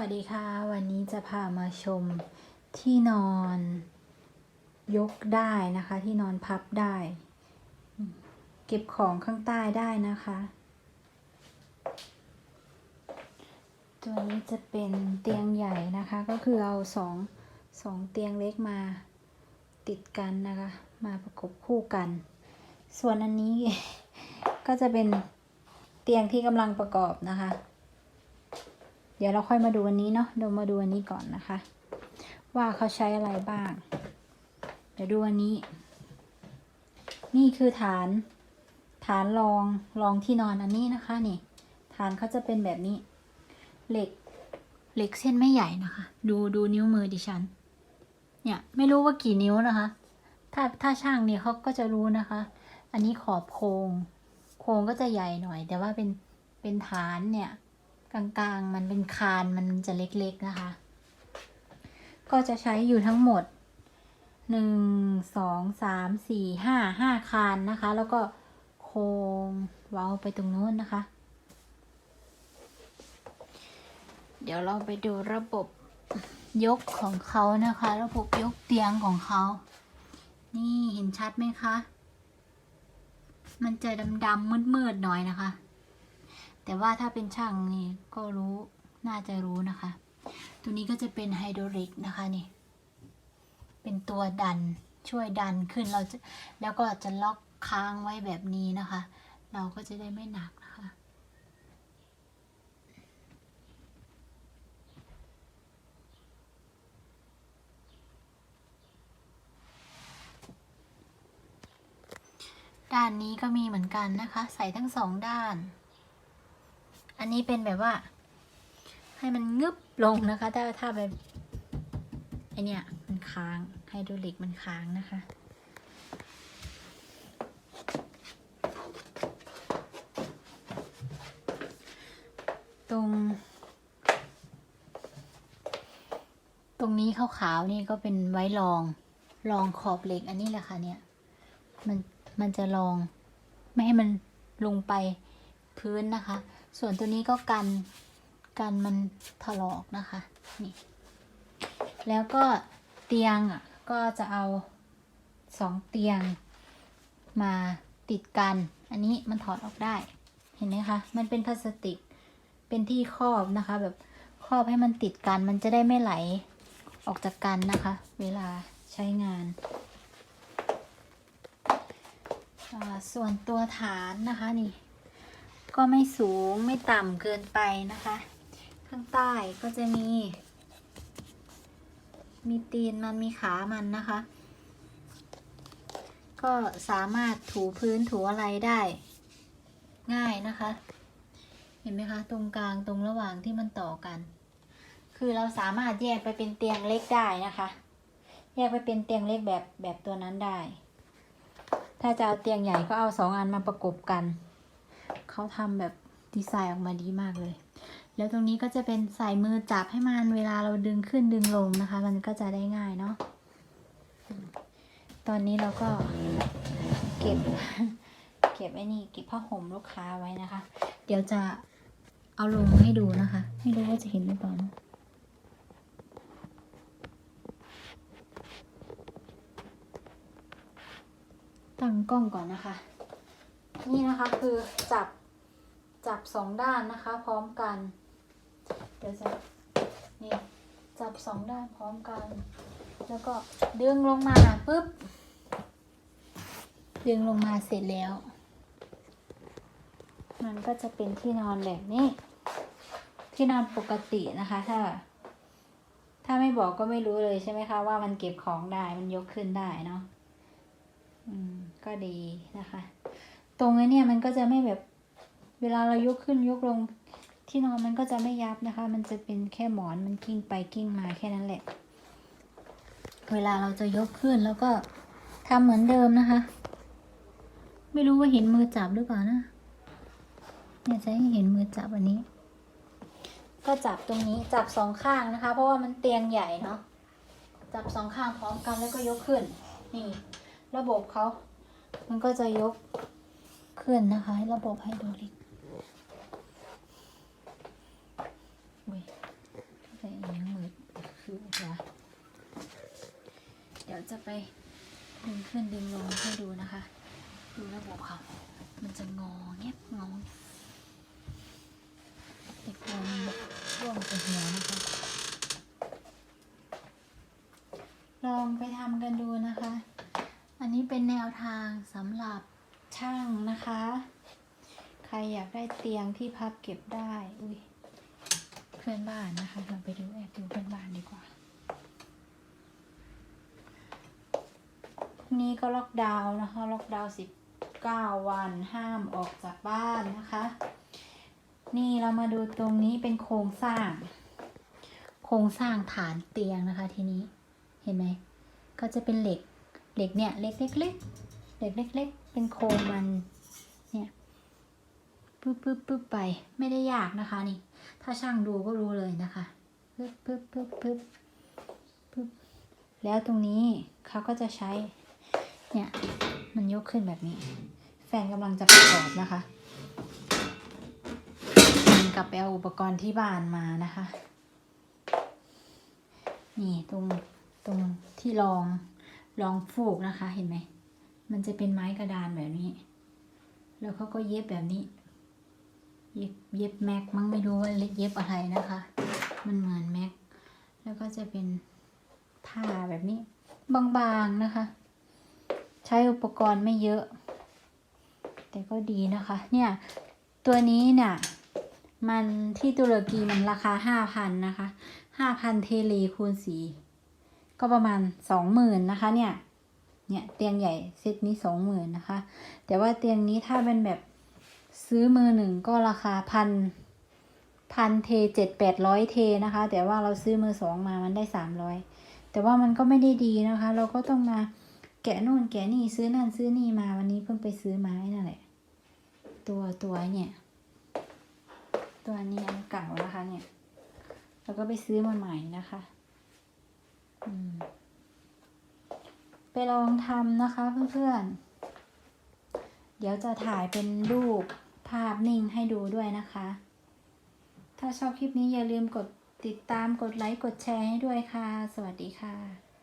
วัสดีค่ะ วันนี้จะพามาชมที่นอนยกได้นะคะ ที่นอนพับได้ เก็บของข้างใต้ได้นะคะ ตัวนี้จะเป็นเตียงใหญ่นะคะ ก็คือเอาสองสองเตียงเล็กมาติดกันนะคะ มาประกบคู่กัน ส่วนอันนี้ ก็จะเป็นเตียงที่กำลังประกอบนะคะ เดี๋ยวเราค่อยมาดูอันนี้เนาะเรามาดูอันนี้ก่อนนะคะ ว่าเขาใช้อะไรบ้าง เดี๋ยวดูอันนี้ นี่คือฐาน ฐานรองรองที่นอนอันนี้นะคะนี่ ฐานเขาจะเป็นแบบนี้ เหล็กเหล็กเส้นไม่ใหญ่นะคะ ดูดูนิ้วมือดิฉัน เนี่ยไม่รู้ว่ากี่นิ้วนะคะ ถ้าถ้าช่างเนี่ยเขาก็จะรู้นะคะ อันนี้ขอบโครง โครงก็จะใหญ่หน่อย แต่ว่าเป็นเป็นฐานเนี่ย กลางๆ มันเป็นคานมันจะเล็กๆนะคะ ก็จะใช้อยู่ทั้งหมดหนึ่งสองสามสี่ห้าห้าคานนะคะ แล้วก็โครงเว้าไปตรงนู้นนะคะ เดี๋ยวเราไปดูระบบยกของเขานะคะ ระบบยกเตียงของเขา นี่เห็นชัดไหมคะ มันจะดำๆมืดๆหน่อยนะคะ แต่ว่าถ้าเป็นช่างนี่ก็รู้น่าจะรู้นะคะ ตัวนี้ก็จะเป็นไฮดริกนะคะนี่ เป็นตัวดันช่วยดันขึ้นเราจะแล้วก็จะล็อกค้างไว้แบบนี้นะคะ เราก็จะได้ไม่หนักนะคะด้านนี้ก็มีเหมือนกันนะคะ ใส่ทั้งสองด้าน อันนี้เป็นแบบว่า ให้มันงึบลงนะคะ ถ้าถ้าแบบไอเนี้ยมันค้างไฮดรอลิกมันค้างนะคะตรง ตรงนี้ขาวๆนี่ก็เป็นไว้รองรองขอบเหล็กอันนี้แหละค่ะเนี่ย มันมันจะรอง ไม่ให้มันลงไปพื้นนะคะ ส่วนตัวนี้ก็กันกันมันถลอกนะคะนี่แล้วก็เตียงอะก็จะเอาสองเตียงมาติดกัน อันนี้มันถอดออกได้ เห็นไหมคะ มันเป็นพลาสติก เป็นที่ครอบนะคะ แบบครอบให้มันติดกัน มันจะได้ไม่ไหลออกจากกันนะคะ เวลาใช้งาน ส่วนตัวฐานนะคะนี่ ก็ไม่สูงไม่ต่ำเกินไปนะคะ ข้างใต้ก็จะมี มีตีนมันมีขามันนะคะ ก็สามารถถูพื้นถูอะไรได้ ง่ายนะคะ เห็นไหมคะ ตรงกลางตรงระหว่างที่มันต่อกัน คือเราสามารถแยกไปเป็นเตียงเล็กได้นะคะ แยกไปเป็นเตียงเล็กแบบแบบตัวนั้นได้ ถ้าจะเอาเตียงใหญ่ก็เอาสองอันมาประกบกัน เขาทำแบบดีไซน์ออกมาดีมากเลย แล้วตรงนี้ก็จะเป็นใส่มือจับให้มันเวลาเราดึงขึ้นดึงลงนะคะ มันก็จะได้ง่ายเนาะ ตอนนี้เราก็เก็บเก็บไอ้นี่เก็บผ้าห่มลูกค้าไว้นะคะ เดี๋ยวจะเอาลงให้ดูนะคะ ไม่รู้ว่าจะเห็นหรือเปล่าตั้งกล้องก่อนนะคะ นี่นะคะคือจับจับสองด้านนะคะ พร้อมกัน เดี๋ยวจะนี่จับสองด้านพร้อมกัน แล้วก็ดึงลงมาปุ๊บ ดึงลงมาเสร็จแล้ว มันก็จะเป็นที่นอนแบบนี้ ที่นอนปกตินะคะถ้า ถ้าไม่บอกก็ไม่รู้เลยใช่ไหมคะว่ามันเก็บของได้มันยกขึ้นได้เนาะอืมก็ดีนะคะ ตรงนี้เนี่ยมันก็จะไม่แบบเวลาเรายกขึ้นยกลงที่นอนมันก็จะไม่ยับนะคะ มันจะเป็นแค่หมอนมันกิ้งไปกิ้งมาแค่นั้นแหละ เวลาเราจะยกขึ้นแล้วก็ทำเหมือนเดิมนะคะ ไม่รู้ว่าเห็นมือจับหรือเปล่านะเนี่ยจะให้เห็นมือจับอันนี้ ก็จับตรงนี้จับสองข้างนะคะ เพราะว่ามันเตียงใหญ่เนาะจับสองข้างพร้อมกันแล้วก็ยกขึ้น นี่ ระบบเขา มันก็จะยก เคลื่อนนะคะ ระบบไฮดรอลิกอุ้ยไปยังมือคือจ้ะเดี๋ยวจะไปดึงขึ้นดึงลงให้ดูนะคะ ดูระบบเขามันจะงอเงียบงอ อยากได้เตียงที่พับเก็บได้ อุ้ยเพื่อนบ้านนะคะ เราไปดูแอบดูเพื่อนบ้านดีกว่า นี่ก็ล็อกดาวน์นะคะ ล็อกดาวน์สิบเก้าวันห้ามออกจากบ้านนะคะ นี่เรามาดูตรงนี้เป็นโครงสร้าง โครงสร้างฐานเตียงนะคะทีนี้ เห็นไหม ก็จะเป็นเหล็ก เหล็กเนี่ยเล็กเล็กๆเหล็กเล็กๆเป็นโครงมัน เนี่ย ปึ๊บปึ๊บปึ๊บไปไม่ได้ยากนะคะนี่ ถ้าช่างดูก็รู้เลยนะคะปึ๊บปึ๊บปึ๊บปึ๊บปึ๊บแล้วตรงนี้เขาก็จะใช้ เนี่ยมันยกขึ้นแบบนี้ แฟนกำลังจะประกอบนะคะมันกลับไปเอาอุปกรณ์ที่บ้านมานะคะ นี่ตรงตรงที่รองรองฟูกนะคะเห็นไหมมันจะเป็นไม้กระดานแบบนี้ แล้วเขาก็เย็บแบบนี้ เย็บเย็บแม็กมั้งไม่รู้ว่าเย็บอะไรนะคะ มันเหมือนแม็ก แล้วก็จะเป็นผ้าแบบนี้ บางๆนะคะ ใช้อุปกรณ์ไม่เยอะ แต่ก็ดีนะคะ เนี่ย ตัวนี้เนี่ย มันที่ตุรกีมันราคาห้าพันนะคะห้าพันเทเลคูณสีก็ประมาณสองหมื่นนะคะเนี่ย เนี่ยเตียงใหญ่เซตนี้สองหมื่นนะคะ แต่ว่าเตียงนี้ถ้าเป็นแบบ ซื้อมือหนึ่งก็ราคาพันพันเทเจ็ดแปดร้อยเทนะคะ แต่ว่าเราซื้อมือสองมามันได้สามร้อยแต่ว่ามันก็ไม่ได้ดีนะคะ เราก็ต้องมาแกะนู่นแกะนี่ซื้อนั่นซื้อนี่มาวันนี้เพิ่งไปซื้อมาไม้นั่นแหละ ตัวตัวเนี่ย ตัวนี้อันเก่านะคะ เนี่ย แล้วก็ไปซื้อมาใหม่นะคะอืมไปลองทำนะคะเพื่อนๆเดี๋ยวจะถ่ายเป็นรูป ภาพนิ่งให้ดูด้วยนะคะ ถ้าชอบคลิปนี้อย่าลืมกดติดตามกดไลค์กดแชร์ให้ด้วยค่ะ สวัสดีค่ะ